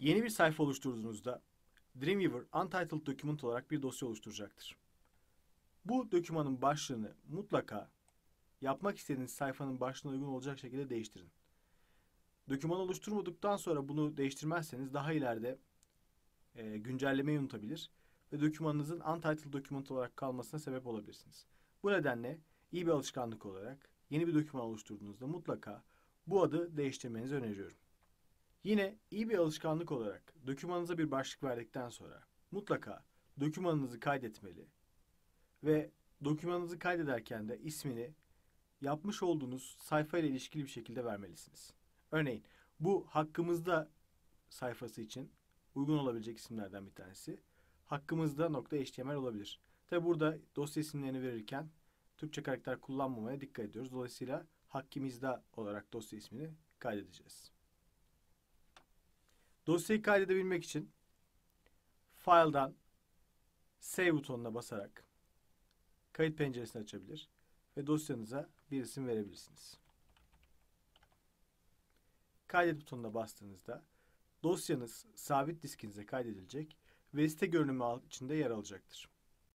Yeni bir sayfa oluşturduğunuzda Dreamweaver Untitled Document olarak bir dosya oluşturacaktır. Bu dokümanın başlığını mutlaka yapmak istediğiniz sayfanın başlığına uygun olacak şekilde değiştirin. Doküman oluşturmadıktan sonra bunu değiştirmezseniz daha ileride e, güncellemeyi unutabilir ve dokümanınızın untitled document olarak kalmasına sebep olabilirsiniz. Bu nedenle iyi bir alışkanlık olarak yeni bir doküman oluşturduğunuzda mutlaka bu adı değiştirmenizi öneriyorum. Yine iyi bir alışkanlık olarak dokümanınıza bir başlık verdikten sonra mutlaka dokümanınızı kaydetmeli ve dokümanınızı kaydederken de ismini yapmış olduğunuz sayfa ile ilişkili bir şekilde vermelisiniz. Örneğin bu hakkımızda sayfası için uygun olabilecek isimlerden bir tanesi. Hakkımızda olabilir. Tabi burada dosya isimlerini verirken Türkçe karakter kullanmamaya dikkat ediyoruz. Dolayısıyla hakkımızda olarak dosya ismini kaydedeceğiz. Dosyayı kaydedebilmek için File'dan Save butonuna basarak kayıt penceresini açabilir ve dosyanıza bir isim verebilirsiniz. Kaydet butonuna bastığınızda dosyanız sabit diskinize kaydedilecek ve site görünümü içinde yer alacaktır.